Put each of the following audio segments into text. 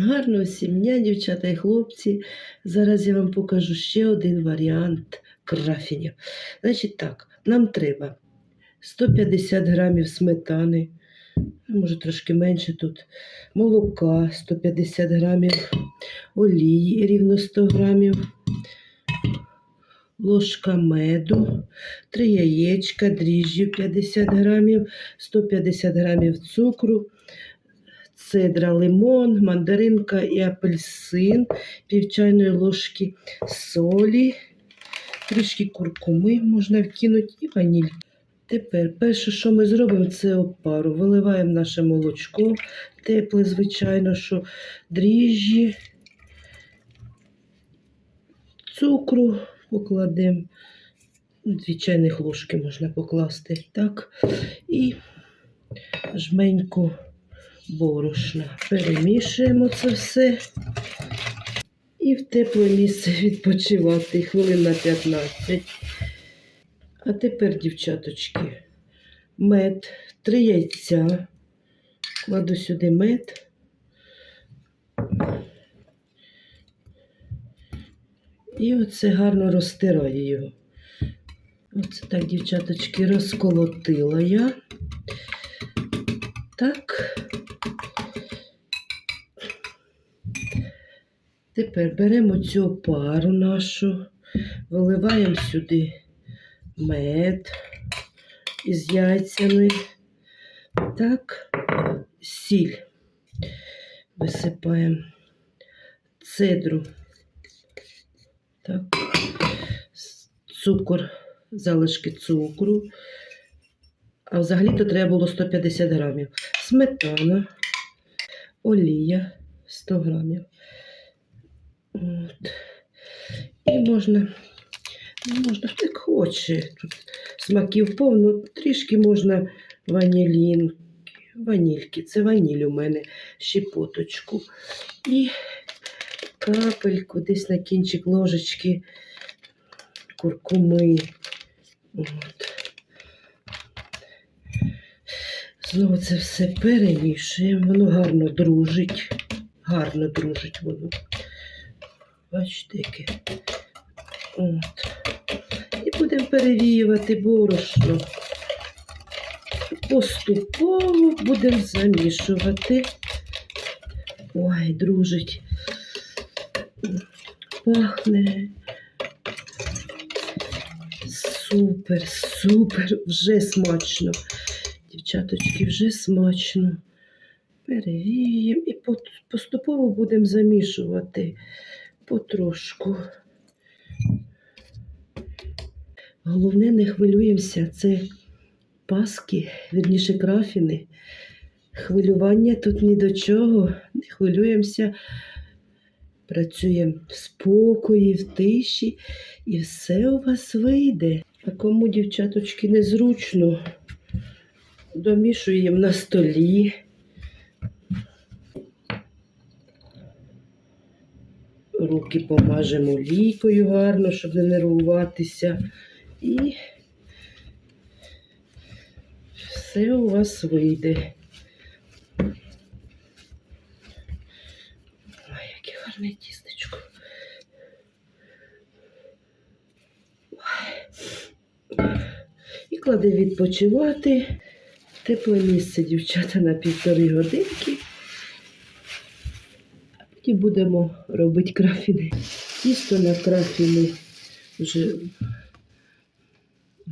Гарного сім'я, дівчата і хлопці. Зараз я вам покажу ще один варіант крафінів. Значить так, нам треба 150 грамів сметани, може трошки менше тут, молока 150 грамів, олії рівно 100 грамів, ложка меду, 3 яєчка, дріжджі 50 грамів, 150 грамів цукру, цедра, лимон, мандаринка і апельсин, пів чайної ложки солі, трішки куркуми можна вкинути і ваніль. Тепер перше, що ми зробимо, це опару. Виливаємо наше молочко, тепле, звичайно, що дріжджі, цукру покладемо. Дві чайних ложки можна покласти. Так. І жменьку борошна. Перемішуємо це все. І в тепле місце відпочивати хвилин на 15. А тепер, дівчаточки, мед, три яйця. Кладу сюди мед. І оце гарно розтираю його. Оце так, дівчаточки, розколотила я. Так. Тепер беремо цю опару нашу, виливаємо сюди мед із яйцями. Так, сіль висипаємо цедру. Так, цукор, залишки цукру. А взагалі-то треба було 150 грамів. Сметана, олія 100 грамів. От. І можна, можна хто як хоче. Тут смаків повно, трішки можна ванілін, ванільки. Це ваніль у мене, щепоточку. І капельку десь на кінчик ложечки куркуми. От. Знову це все перемішуємо, воно гарно дружить, гарно дружить воно. Бачите, яке. От. І будемо перевіювати борошно. Поступово будемо замішувати. Ой, дружить. Пахне. Супер, супер, вже смачно. Дівчаточки, вже смачно. Перевіємо і поступово будемо замішувати потрошку. Головне, не хвилюємося, це паски, вірніше крафіни. Хвилювання тут ні до чого, не хвилюємося. Працюємо в спокої, в тиші, і все у вас вийде. А кому, дівчаточки, незручно, домішуємо на столі. Руки помажемо лікою гарно, щоб не нервуватися. І все у вас вийде. Ой, яке гарне тістечко. І кладе відпочивати. Тепле місце, дівчата, на півтори годинки. І будемо робити крафіни. Тісто на крафіни вже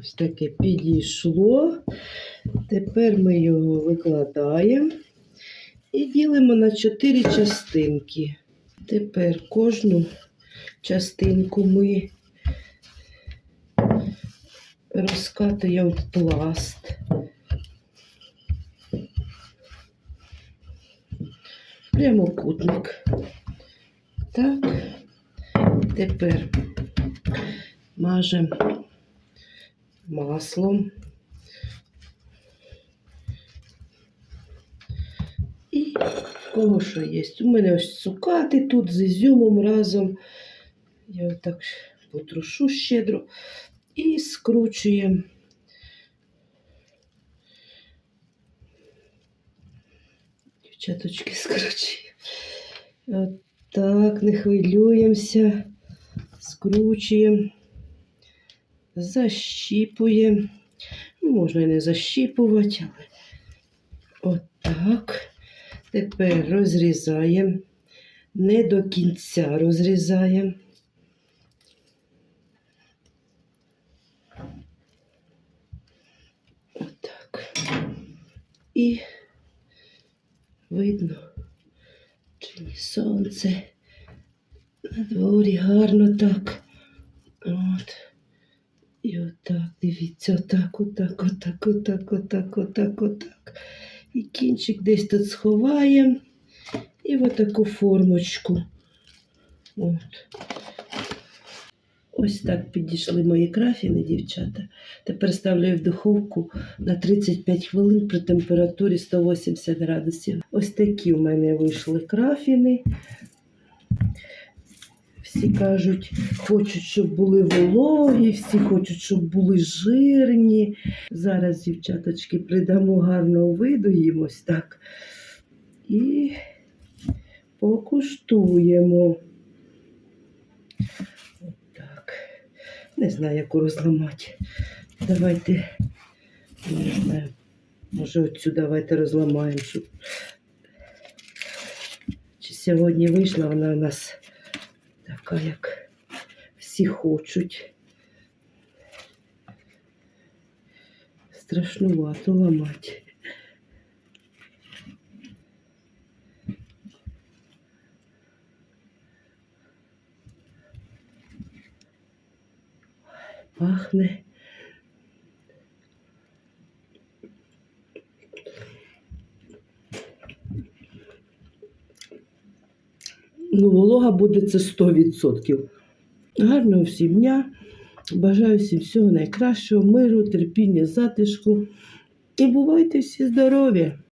ось таке підійшло. Тепер ми його викладаємо і ділимо на 4 частинки. Тепер кожну частинку ми розкатуємо в пласт. Прямокутник. Так, тепер мажемо маслом. І кого що є. У мене ось цукати тут з ізюмом разом. Я отак потрушу щедро і скручуємо. Дівчаточки скручуємо. Так, не хвилюємося, скручуємо, защіпуємо. Можна і не защіпувати, але отак. Тепер розрізаємо. Не до кінця розрізаємо. Отак. І видно, чи ні сонце. На дворі гарно так. От. І отак, дивіться, отак, отак, отак, отак, отак, отак, отак. І кінчик десь тут сховаємо. І в таку формочку. От. Ось так підійшли мої крафіни, дівчата. Тепер ставлю в духовку на 35 хвилин при температурі 180 градусів. Ось такі у мене вийшли крафіни. Всі кажуть, хочуть, щоб були вологі, всі хочуть, щоб були жирні. Зараз, дівчаточки, придамо гарного виду їм ось так. І покуштуємо. Не знаю, яку розламати. Давайте, не знаю, може оцю давайте розламаємо, щоб. Чи сьогодні вийшла вона у нас така, як всі хочуть. Страшнувато ламати. Пахне. Ну, волога буде це 100%. Гарного всім дня. Бажаю всім всього найкращого, миру, терпіння, затишку. І бувайте всі здорові!